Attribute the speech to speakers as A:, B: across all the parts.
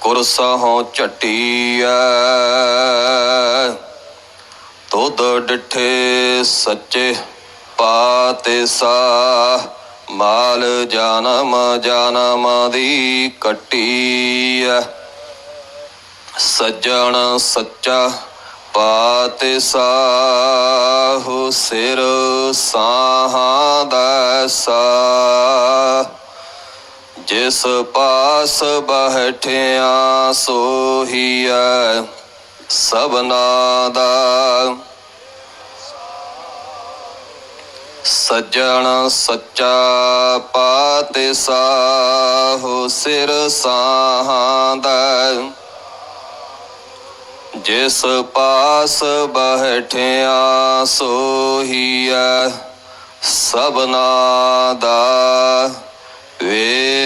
A: ਕੁਰਸਹੋਂ ਝਟੀਐ। ਤੁਧ ਡਿਠੇ ਸੱਚੇ ਪਾਤੇ ਸਾ ਮਾਲ ਜਨਮ ਜਨਮ ਦੀ ਕੱਟੀਐ। ਸੱਜਣ ਸੱਚਾ ਪਾਤੇ ਸਾਹੁ ਸਿਰ ਸਾਹਾਂ ਦਾ ਸਾ ਜਿਸ ਪਾਸ ਬਹਿਠਿਆ ਸੋਹੀਐ ਸਭਨਾ ਦਾ ਸੱਜਣ ਸੱਚਾ ਪਾਤੇ ਸਾਹੁ ਸਿਰ ਸਾਹਾਂ ਦਾ। ਜਿਸ ਪਾਸ ਬਹਿਠਿਆ ਸੋਹੀਐ ਸਭਨਾ ਦਾ ਵੇ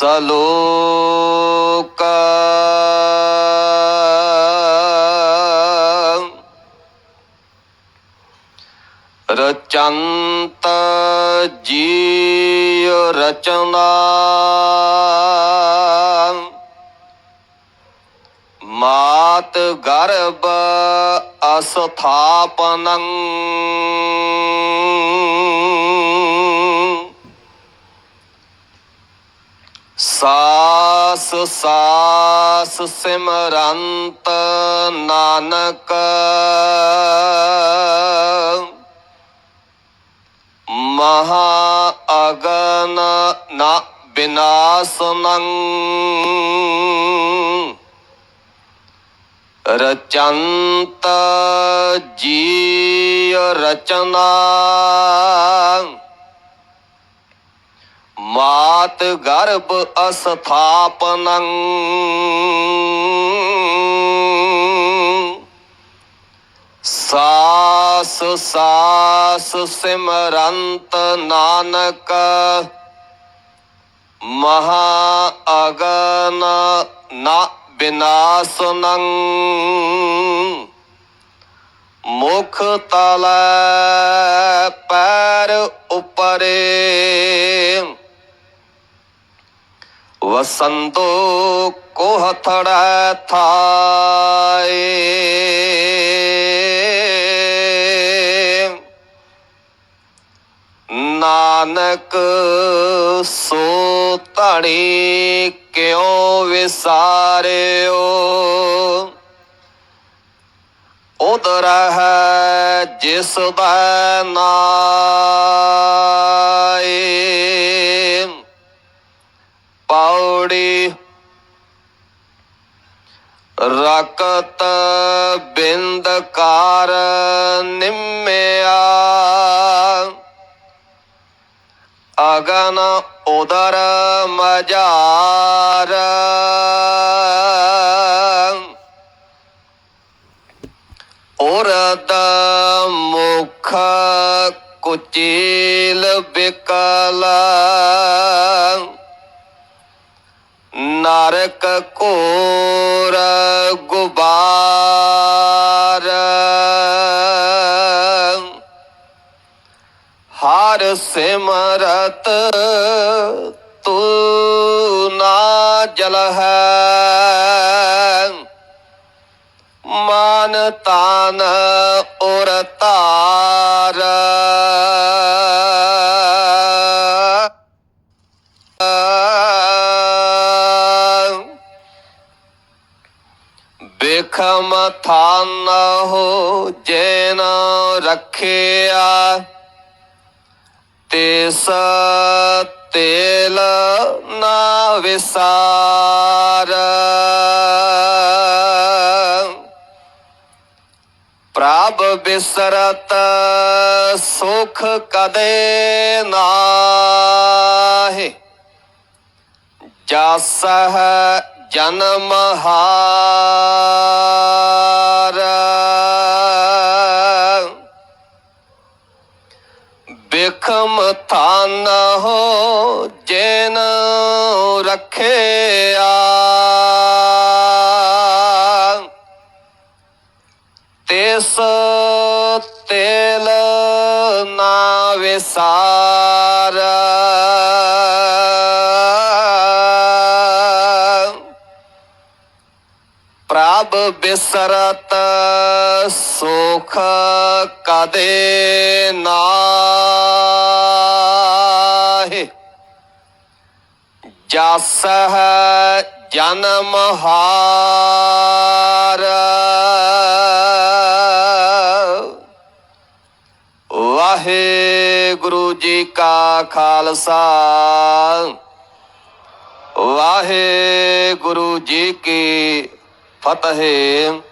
A: ਸਲੋਕ ਰਚੰਤ ਜੀ ਰਚਨਾ ਮਾਤ ਗਰਭ ਅਸਥਾਪਨੰ ਸਾਸ ਸਾਸ ਸਿਮਰੰਤ ਨਾਨਕ। ਮਹਾ ਅਗਨ ਨਾ ਬਿਨਾਸਨੰ ਰਚੰਤ ਜੀ ਰਚਨਾ। ਮਾਤ ਗਰਭ ਅਸਥਾਪਨੰ। ਸਾਸ ਸਾਸ ਸਿਮਰੰਤ ਨਾਨਕ। ਮਹਾ ਅਗਨ ਨਾ ਬਿਨਾਸਨੰ। ਮੁਖ ਤਲ ਪੈਰ ਉਪਰੇ। ਵਸੰਤੋ ਕੋ ਹਥੜਾ ਥਾਏ। ਨਾਨਕ ਸੋ ਧਣੀ ਕਿਉ ਵਿਸਾਰਿਓ। ਉਦਰ ਹੈ ਜਿਸ ਦਾ ਨਾਏ ਕਾਰ ਨਿਮਿਆ। ਅਗਨ ਉਦਰ ਮਜਾਰ। ਉਰਦ ਮੁਖ ਕੁਚੀਲ ਬਿਕਲ ਨਰਕ ਕੋ ਸਿਮਰਤ ਤੂ ਨਾ ਜਲ ਹੈ। ਮਾਨ ਤਾਨ ਉਰ ਤਾਰ। ਬਿਖਮ ਥਾਨ ਹੋ ਜੈਨ ਰੱਖਿਆ। ਤਿਸ ਤੇਲ ਨਾ ਵਿਸਾਰ। ਪ੍ਰਭ ਬਿਸਰਤ ਸੁਖ ਕਦੇ ਨਾਹੀ। ਜਸ ਜਨਮ ਹਾਰ। ਥਾਨ ਹੋ ਜੈਨ ਰੱਖਿਆ ਤਿਸ ਤੇਲ ਨਾ ਵਿਸਾਰ ਪ੍ਰਭ ਬਿਸਰਤ ਸੁਖ ਕਦੇ ਨਾਹੀ। ਜਸ ਹੈ ਜਨਮ ਹਾਰ। ਵਾਹਿਗੁਰੂ ਜੀ ਕਾ ਖਾਲਸਾ। ਵਾਹਿਗੁਰੂ ਜੀ ਕੀ Fatahim.